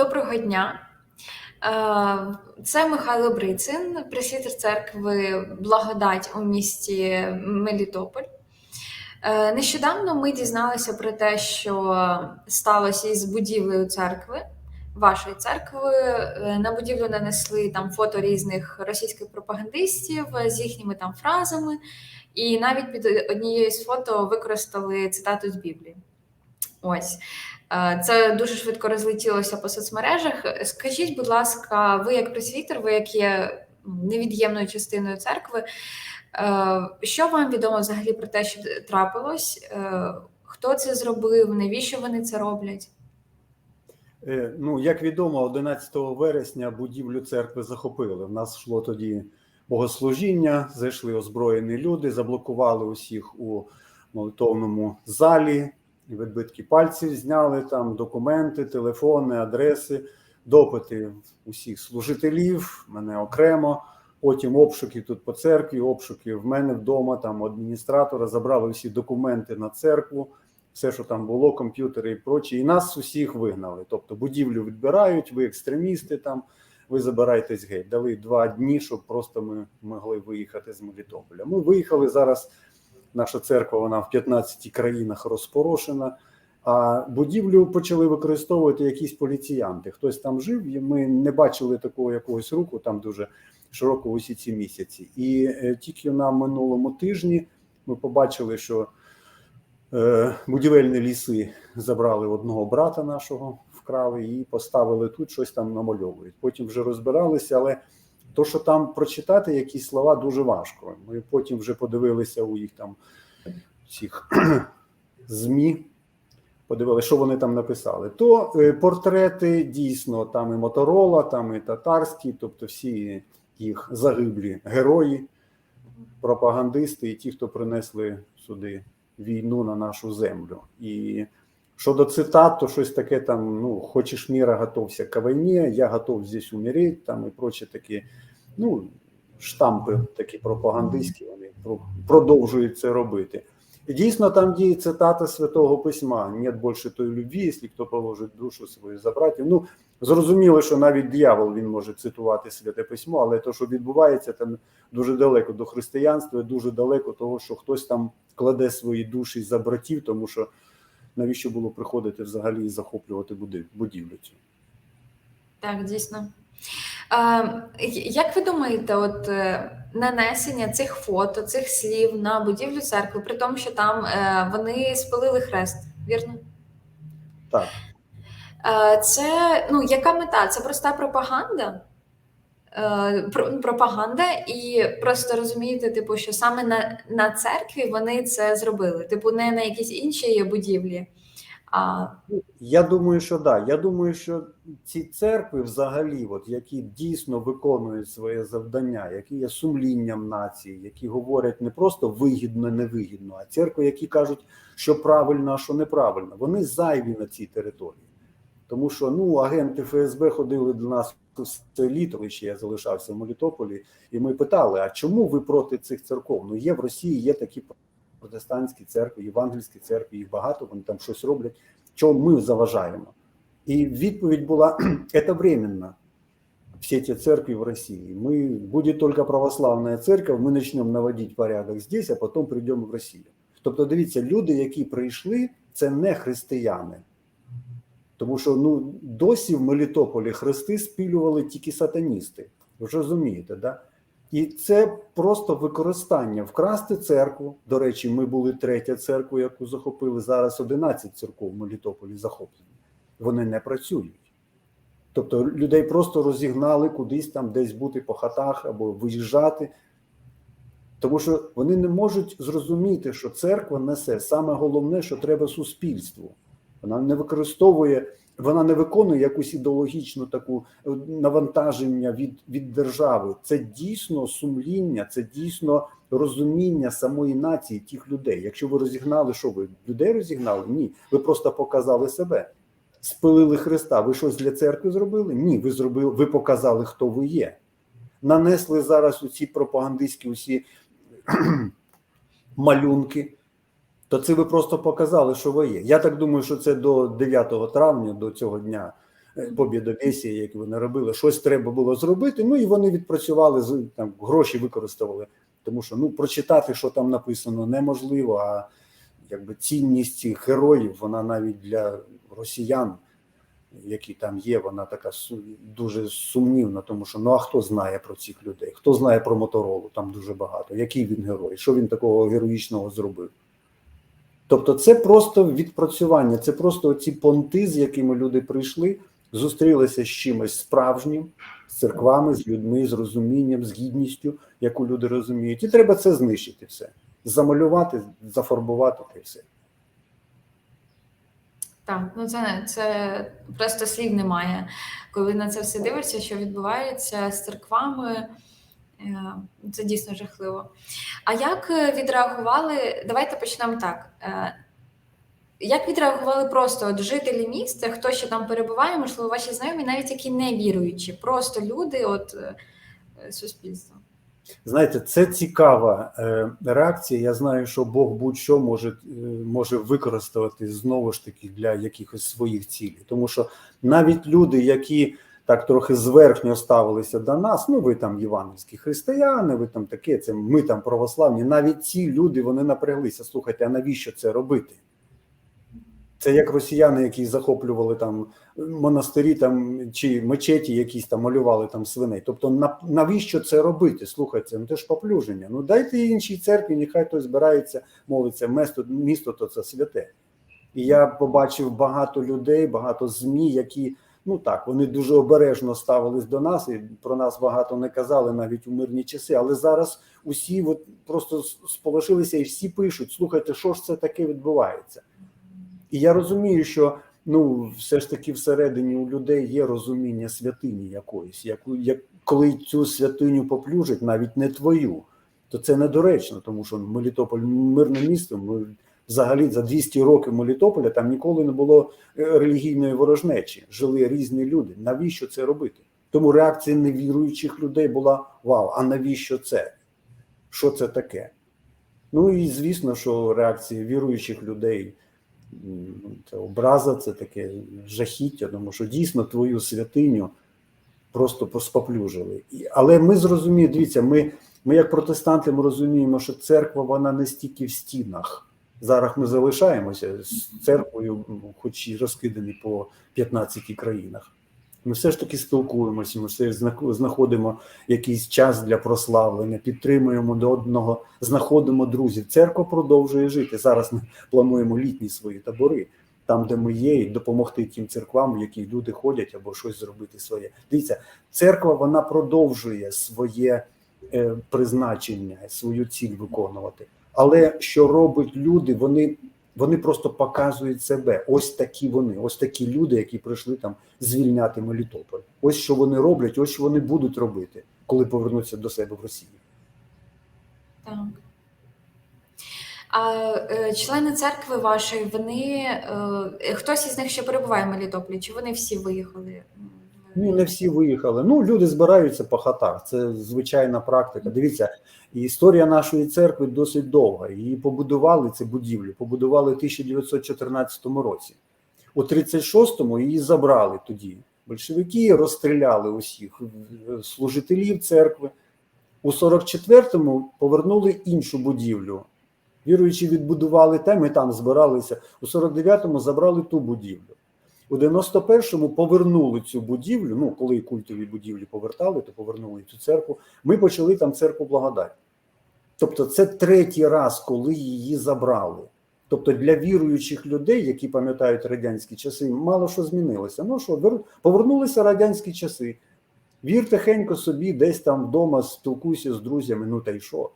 Доброго дня. Е, Це Михайло Брицин, пресвітер церкви Благодать у місті Мелітополь. Е, Нещодавно ми дізналися про те, що сталося із будівлею церкви, вашої церкви. Е, На будівлю нанесли там фото різних російських пропагандистів з їхніми там фразами, і навіть під однією з фото використали цитату з Біблії. Ось. Е, Це дуже швидко розлетілося по соцмережах. Скажіть, будь ласка, ви як пресвітер, ви як є невід'ємною частиною церкви, е, що вам відомо взагалі про те, що трапилось? Е, Хто це зробив? Навіщо вони це роблять? Ну, як відомо, 11 вересня будівлю церкви захопили. В нас йшло тоді богослужіння, зайшли озброєні люди, заблокували усіх у молитовному залі, відбитки пальців зняли там документи, телефони, адреси, допити усіх служителів, мене окремо. Потім обшуки тут по церкві, обшуки в мене вдома, там адміністратора забрали всі документи на церкву, все, що там було, комп'ютери і прочі. І нас усіх вигнали. Тобто будівлю відбирають, ви екстремісти там, ви забираєтесь геть. Дали два дні, щоб просто ми могли виїхати з Мелітополя. Ми виїхали зараз. Наша церква вона в 15 країнах розпорошена. А будівлю почали використовувати якісь поліціянти. Хтось там жив, і ми не бачили такого якогось руху там дуже широко усі ці місяці. І е, тільки на минулому тижні ми побачили, що е, будівельні ліси забрали одного брата нашого, вкрали і поставили тут, щось там намальовують. Потім вже розбиралися, але то, що там прочитати якісь слова, дуже важко. Ми потім вже подивилися у їх там всіх ЗМІ. Подивилися, що вони там написали. То е, портрети дійсно там і Моторола, там і татарські, тобто всі їх загиблі герої, пропагандисти і ті, хто принесли сюди війну на нашу землю. І щодо цитат, то щось таке там: ну, хочеш міра, готовся к війні, я готов здесь умереть, там і прочі такі, ну, штампи такі пропагандистські, вони продовжують це робити. І дійсно там є цитата Святого Письма: «Нет більше тої любві, якщо хто положить душу свою за братів. Ну, зрозуміло, що навіть диявол він може цитувати святе письмо, але те, що відбувається, там дуже далеко до християнства, дуже далеко того, що хтось там кладе свої душі за братів, тому що навіщо було приходити взагалі і захоплювати будівлю цю. Так, дійсно. Е, Як ви думаєте, от е, нанесення цих фото, цих слів на будівлю церкви, при тому, що там е, вони спалили хрест, вірно? Так. Це ну, яка мета? Це проста пропаганда? Е, Пропаганда, і просто розумієте, типу, що саме на, на церкві вони це зробили. Типу, не на якійсь іншій будівлі. А Я думаю, що да. Я думаю, що ці церкви, взагалі, от які дійсно виконують своє завдання, які є сумлінням нації, які говорять не просто вигідно, невигідно, а церкви, які кажуть, що правильно, а що неправильно, вони зайві на цій території. Тому що ну агенти ФСБ ходили до нас все літо, ще я залишався в Мелітополі, і ми питали: а чому ви проти цих церков? Ну є в Росії, є такі протестантські церкви, євангельські церкви, їх багато, вони там щось роблять. Чому ми заважаємо? І відповідь була: це временно. Все ці церкви в Росії. Ми буде тільки православна церковь, ми почнемо наводити порядок здесь, а потім прийдемо в Росію. Тобто, дивіться, люди, які прийшли, це не християни. Тому що ну, досі в Мелітополі хрести спілювали тільки сатаністи. Ви ж розумієте, да? І це просто використання вкрасти церкву. До речі, ми були третя церква, яку захопили. Зараз 11 церков в Мелітополі захоплені. Вони не працюють. Тобто людей просто розігнали кудись там, десь бути по хатах або виїжджати. Тому що вони не можуть зрозуміти, що церква несе саме головне, що треба суспільству. Вона не використовує, вона не виконує якусь ідеологічну таку е, навантаження від, від держави. Це дійсно сумління, це дійсно розуміння самої нації тих людей. Якщо ви розігнали, що ви людей розігнали? Ні, ви просто показали себе. Спилили Христа. Ви щось для церкви зробили? Ні, ви зробили, ви показали, хто ви є. Нанесли зараз усі пропагандистські усі малюнки то це ви просто показали, що ви є. Я так думаю, що це до 9 травня, до цього дня е, побєдобєсія, як вони робили, щось треба було зробити. Ну і вони відпрацювали там гроші використовували. Тому що ну прочитати, що там написано, неможливо. А якби цінність цих героїв, вона навіть для росіян, які там є, вона така дуже сумнівна, тому що ну а хто знає про цих людей? Хто знає про Моторолу? Там дуже багато. Який він герой? Що він такого героїчного зробив? Тобто, це просто відпрацювання, це просто ці понти, з якими люди прийшли, зустрілися з чимось справжнім, з церквами, з людьми, з розумінням, з гідністю, яку люди розуміють. І треба це знищити все. Замалювати, зафарбувати й все. Так, ну це, це просто слів немає. Коли на це все дивишся, що відбувається з церквами, це дійсно жахливо. А як е, відреагували? Давайте почнемо так. Е, Як відреагували просто от жителі міста, хто ще там перебуває, можливо, ваші знайомі, навіть які не віруючі, просто люди, от е, е, суспільство. Знаєте, це цікава е, реакція. Я знаю, що Бог будь-що може, е, може використати знову ж таки для якихось своїх цілей. Тому що навіть люди, які так трохи зверхньо ставилися до нас, ну ви там євангельські християни, ви там таке, це ми там православні. Навіть ці люди вони напряглися. Слухайте, а навіщо це робити? Це як росіяни, які захоплювали там монастирі там чи мечеті, якісь там малювали там свиней. Тобто, на, навіщо це робити? Слухайте, ну це ж поплюження. Ну дайте іншій церкві, нехай хтось збирається, молиться. Місто, місто то це святе. І я побачив багато людей, багато змі, які ну так вони дуже обережно ставились до нас, і про нас багато не казали навіть у мирні часи. Але зараз усі от просто сполошилися і всі пишуть: слухайте, що ж це таке відбувається? І я розумію, що ну все ж таки всередині у людей є розуміння святині якоїсь, яку як коли цю святиню поплюжать, навіть не твою, то це недоречно, тому що Мелітополь мирне місто. Ми взагалі за 200 років Мелітополя там ніколи не було е, релігійної ворожнечі. Жили різні люди. Навіщо це робити? Тому реакція невіруючих людей була: Вау, а навіщо це? Що це таке? Ну і звісно, що реакція віруючих людей це образа, це таке жахіття, тому що дійсно твою святиню просто поспоплюжили. Але ми зрозуміємо, дивіться, ми, ми як протестанти ми розуміємо, що церква вона не стільки в стінах. Зараз ми залишаємося з церквою, хоч і розкидані по 15 країнах. Ми все ж таки спілкуємося, ми все знаходимо якийсь час для прославлення, підтримуємо до одного, знаходимо друзів. Церква продовжує жити. Зараз ми плануємо літні свої табори, там, де ми є, і допомогти тим церквам, в які люди ходять, або щось зробити своє. Дивіться, церква вона продовжує своє е, призначення, свою ціль виконувати. Але що роблять люди, вони, вони просто показують себе. Ось такі вони, ось такі люди, які прийшли там звільняти Мелітополь. Ось що вони роблять, ось що вони будуть робити, коли повернуться до себе в Росію. Так. А е, члени церкви вашої, вони е, хтось із них ще перебуває в Мелітополі, чи вони всі виїхали? Ну, не всі виїхали. Ну, люди збираються по хатах. Це звичайна практика. Дивіться, історія нашої церкви досить довга. Її побудували цю будівлю, побудували в 1914 році. У 36-му її забрали тоді. Большевики розстріляли усіх служителів церкви. У 44-му повернули іншу будівлю. Віруючі відбудували те, ми там збиралися. У 49-му забрали ту будівлю. У 91-му повернули цю будівлю. Ну, коли культові будівлі повертали, то повернули цю церкву. Ми почали там церкву благодать. Тобто, це третій раз, коли її забрали. Тобто для віруючих людей, які пам'ятають радянські часи, мало що змінилося. Ну що, вер- повернулися радянські часи. Вір тихенько собі, десь там вдома спілкуйся з друзями, ну та й що.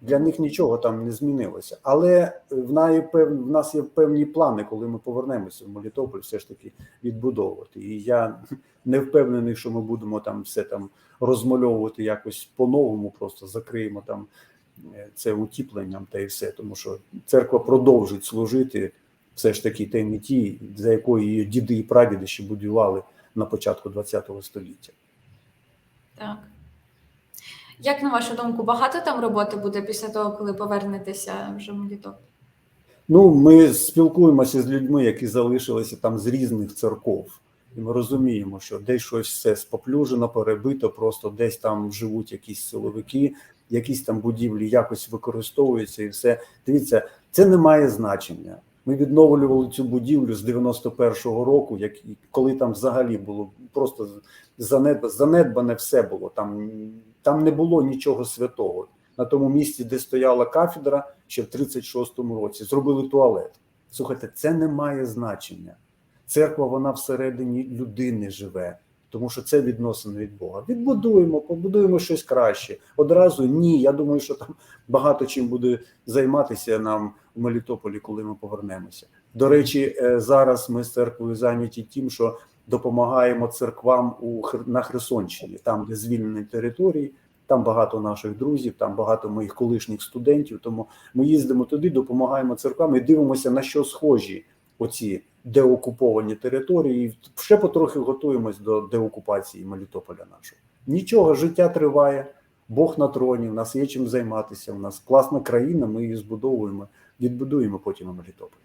Для них нічого там не змінилося. Але пев- в нас є певні плани, коли ми повернемося в Мелітополь, все ж таки відбудовувати. І я не впевнений, що ми будемо там все там розмальовувати якось по-новому, просто закриємо там е, це утіпленням та і все. Тому що церква продовжить служити все ж таки тій меті, за якою її діди і прадіди ще будували на початку ХХ століття. Так. Як на вашу думку, багато там роботи буде після того, коли повернетеся вже в Мелітополь? Ну, ми спілкуємося з людьми, які залишилися там з різних церков. І ми розуміємо, що десь щось все споплюжено, перебито, просто десь там живуть якісь силовики, якісь там будівлі якось використовуються і все. Дивіться, це не має значення. Ми відновлювали цю будівлю з 91-го року, як коли там взагалі було просто занедбане, все було. Там, там не було нічого святого. На тому місці, де стояла кафедра, ще в 36-му році зробили туалет. Слухайте, це не має значення. Церква вона всередині людини живе, тому що це відносини від Бога. Відбудуємо, побудуємо щось краще. Одразу ні. Я думаю, що там багато чим буде займатися нам в Мелітополі, коли ми повернемося. До речі, е, зараз ми з церквою зайняті тим, що допомагаємо церквам у на Херсонщині, там де звільнені території. Там багато наших друзів, там багато моїх колишніх студентів. Тому ми їздимо туди, допомагаємо церквам і дивимося на що схожі оці деокуповані території. І ще потрохи готуємось до деокупації Мелітополя нашого. Нічого, життя триває, Бог на троні. В нас є чим займатися. У нас класна країна. Ми її збудовуємо, відбудуємо потім Мелітополь.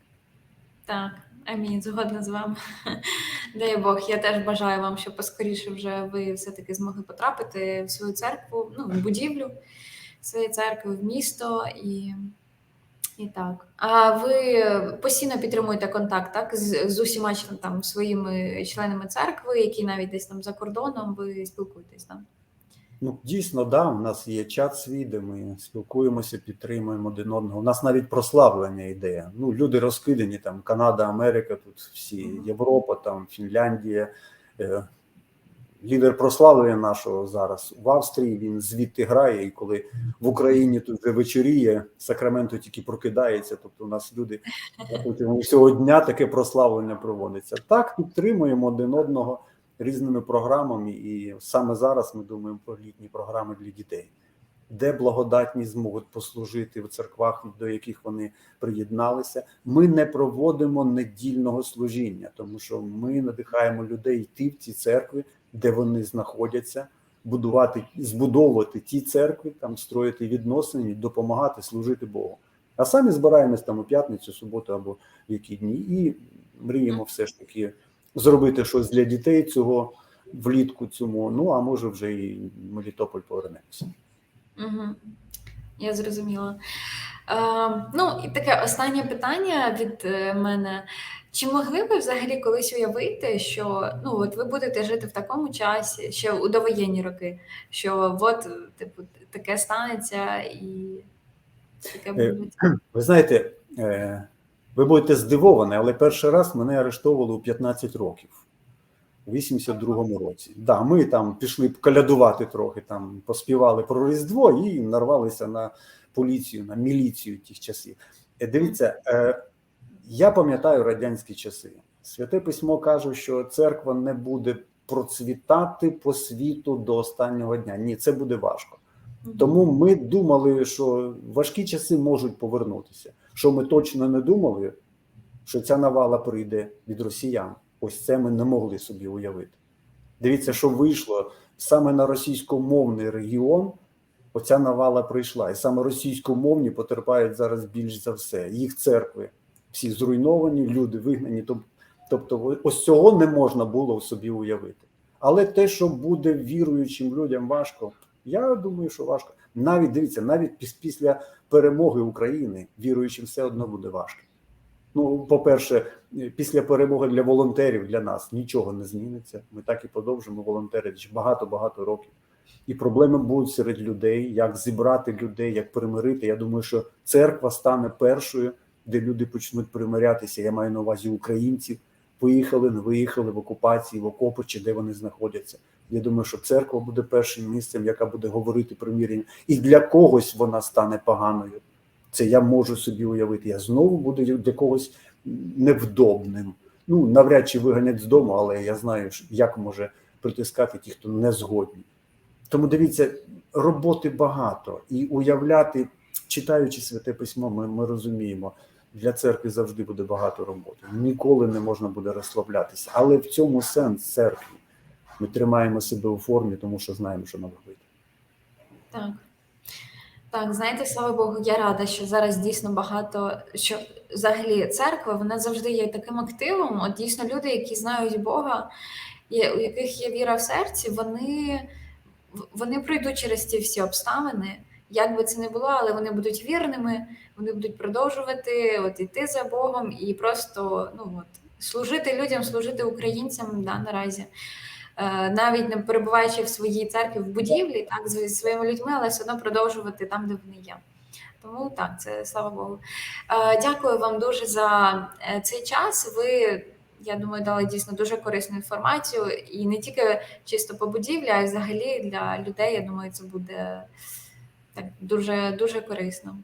Так, амінь, згодна з вами. Дай Бог, я теж бажаю вам, щоб поскоріше вже ви все-таки змогли потрапити в свою церкву, ну, в будівлю своєї церкви, в місто і, і так. А ви постійно підтримуєте контакт так, з, з усіма там, своїми членами церкви, які навіть десь там за кордоном, ви спілкуєтесь там? Ну, дійсно, да, у нас є чат свій, де ми спілкуємося, підтримуємо один одного. У нас навіть прославлення йде. Ну, люди розкидані там Канада, Америка, тут всі Європа, там Фінляндія. Лідер прославлення нашого зараз в Австрії. Він звідти грає. І коли в Україні тут вже вечоріє, Сакраменто тільки прокидається. Тобто, у нас люди протягом всього дня таке прославлення проводиться. Так підтримуємо один одного різними програмами, і саме зараз ми думаємо про літні програми для дітей, де благодатні зможуть послужити в церквах, до яких вони приєдналися. Ми не проводимо недільного служіння, тому що ми надихаємо людей йти в ці церкви, де вони знаходяться, будувати, збудовувати ті церкви, там строїти відносини, допомагати служити Богу. А самі збираємось там у п'ятницю, суботу або в які дні, і мріємо все ж таки зробити щось для дітей цього влітку цьому. Ну а може вже і Мелітополь повернемося. Угу. Я зрозуміла. Е, ну, і таке останнє питання від е, мене. Чи могли ви взагалі колись уявити, що ну от ви будете жити в такому часі, ще у довоєнні роки, що от типу таке станеться і таке Е, буде? Ви знаєте, ви будете здивовані, але перший раз мене арештовували у 15 років. У 82-му році. Да, ми там пішли колядувати трохи, там поспівали про Різдво і нарвалися на поліцію, на міліцію тих часів. Е, Дивіться, е, я пам'ятаю радянські часи. Святе письмо каже, що церква не буде процвітати по світу до останнього дня. Ні, це буде важко. Тому ми думали, що важкі часи можуть повернутися. Що ми точно не думали, що ця навала прийде від росіян. Ось це ми не могли собі уявити. Дивіться, що вийшло саме на російськомовний регіон. Оця навала прийшла, і саме російськомовні потерпають зараз більш за все. Їх церкви всі зруйновані, люди вигнані. Тобто, ось цього не можна було собі уявити. Але те, що буде віруючим людям важко, я думаю, що важко. Навіть дивіться, навіть піс- після перемоги України віруючим все одно буде важко. Ну, по-перше, після перемоги для волонтерів для нас нічого не зміниться. Ми так і продовжимо волонтерити багато-багато років. І проблеми будуть серед людей, як зібрати людей, як примирити. Я думаю, що церква стане першою, де люди почнуть примирятися. Я маю на увазі українців. Виїхали, не виїхали в окупації, в окопи чи де вони знаходяться. Я думаю, що церква буде першим місцем, яка буде говорити примирення, і для когось вона стане поганою. Це я можу собі уявити. Я знову буду для когось невдобним. Ну навряд чи виганять з дому, але я знаю, як може притискати ті, хто не згодні. Тому дивіться, роботи багато і уявляти, читаючи святе письмо, ми, ми розуміємо, для церкви завжди буде багато роботи. Ніколи не можна буде розслаблятися. Але в цьому сенс церкви. Ми тримаємо себе у формі, тому що знаємо, що нам робити. Так. Так, знаєте, слава Богу, я рада, що зараз дійсно багато, що взагалі церква вона завжди є таким активом. От дійсно люди, які знають Бога, у яких є віра в серці, вони, вони пройдуть через ці всі обставини. Як би це не було, але вони будуть вірними, вони будуть продовжувати от іти за Богом і просто ну от служити людям, служити українцям да, наразі. Е, навіть не перебуваючи в своїй церкві в будівлі, так зі своїми людьми, але все одно продовжувати там, де вони є. Тому так, це слава Богу. Е, Дякую вам дуже за е, цей час. Ви, я думаю, дали дійсно дуже корисну інформацію, і не тільки чисто по будівлі, а й взагалі для людей. Я думаю, це буде так дуже дуже корисно.